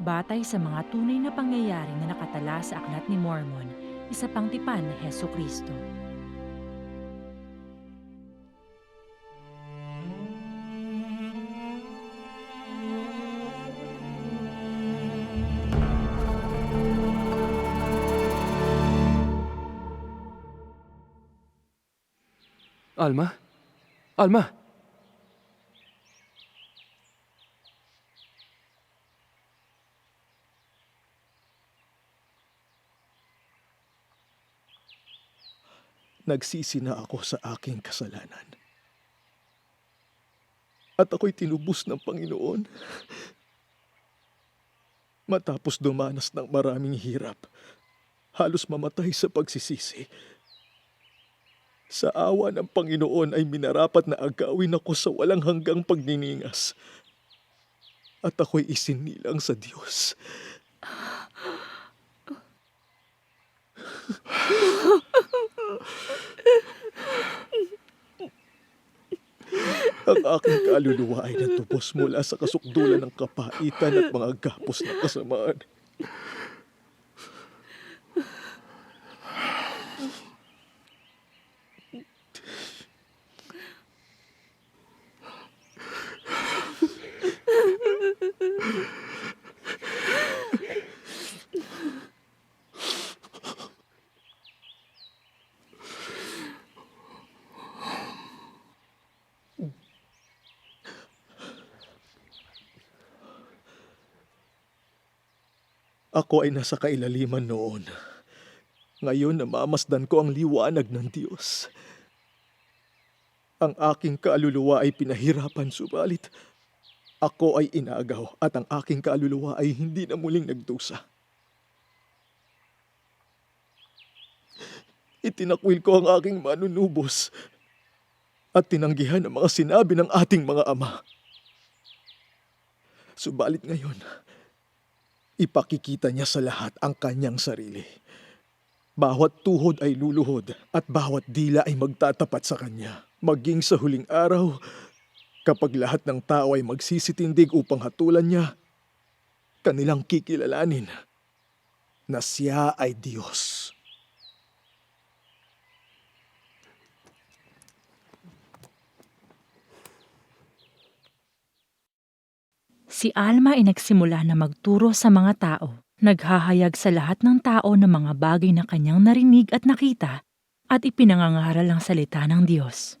Batay sa mga tunay na pangyayari na nakatala sa Aklat ni Mormon, isa pang tipan ni Heso Kristo. Alma? Alma? Nagsisi na ako sa aking kasalanan. At ako'y tinubos ng Panginoon. Matapos dumanas ng maraming hirap, halos mamatay sa pagsisisi. Sa awa ng Panginoon ay minarapat na agawin ako sa walang hanggang pagniningas. At ako'y isinilang sa Diyos. Ang aking kaluluwa ay natubos mula sa kasukdulan ng kapaitan at mga gapos ng kasamaan. Ako ay nasa kailaliman noon. Ngayon namamasdan ko ang liwanag ng Diyos. Ang aking kaluluwa ay pinahirapan subalit ako ay inagaw at ang aking kaluluwa ay hindi na muling nagdusa. Itinakwil ko ang aking manunubos at tinanggihan ang mga sinabi ng ating mga ama. Subalit ngayon, ipakikita niya sa lahat ang kanyang sarili. Bawat tuhod ay luluhod at bawat dila ay magtatapat sa kanya. Maging sa huling araw, kapag lahat ng tao ay magsisitindig upang hatulan niya, kanilang kikilalanin na siya ay Diyos. Si Alma ay nagsimula na magturo sa mga tao. Naghahayag sa lahat ng tao ng mga bagay na kanyang narinig at nakita at ipinangangaral ang salita ng Diyos.